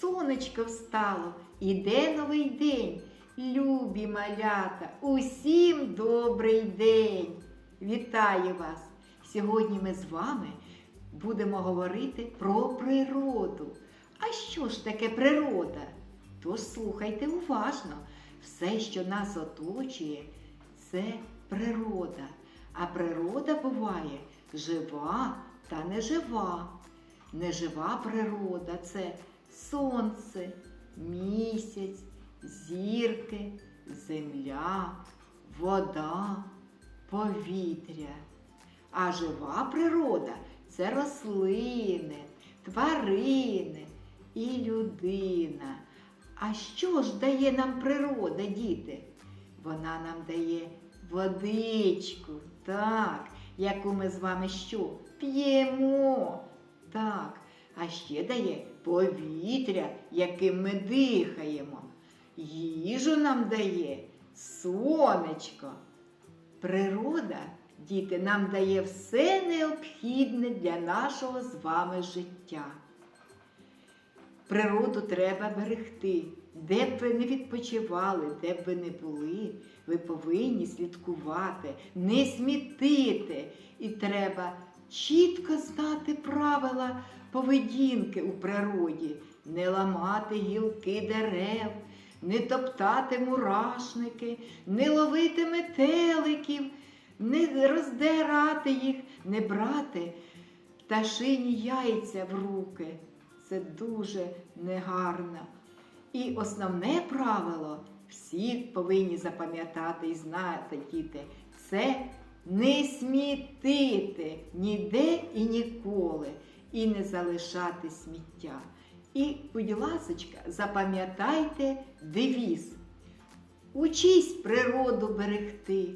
сонечко встало, іде новий день. Любі малята, усім добрий день! Вітаю вас! Сьогодні ми з вами будемо говорити про природу. А що ж таке природа? Тож слухайте уважно. Все, що нас оточує, це природа. А природа буває жива та нежива. Нежива природа це сонце, місяць, зірки, земля, вода, повітря. А жива природа це рослини, тварини і людина. А що ж дає нам природа, діти? Вона нам дає водичку, так, яку ми з вами що? П'ємо. А ще дає повітря, яким ми дихаємо. Їжу нам дає сонечко. Природа, діти, нам дає все необхідне для нашого з вами життя. Природу треба берегти. Де б ви не відпочивали, де б ви не були, ви повинні слідкувати, не смітити. І треба чітко знати правила поведінки у природі, не ламати гілки дерев, не топтати мурашники, не ловити метеликів, не роздирати їх, не брати пташині яйця в руки. Це дуже негарно. І основне правило всі повинні запам'ятати і знати, діти, це не смітити ніде і ніколи, і не залишати сміття. І, будь ласочка, запам'ятайте девіз. Учись природу берегти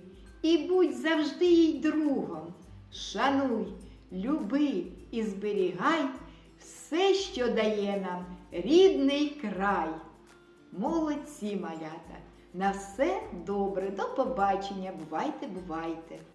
і будь завжди їй другом. Шануй, люби і зберігай все, що дає нам рідний край. Молодці малята! На все добре, до побачення, бувайте, бувайте!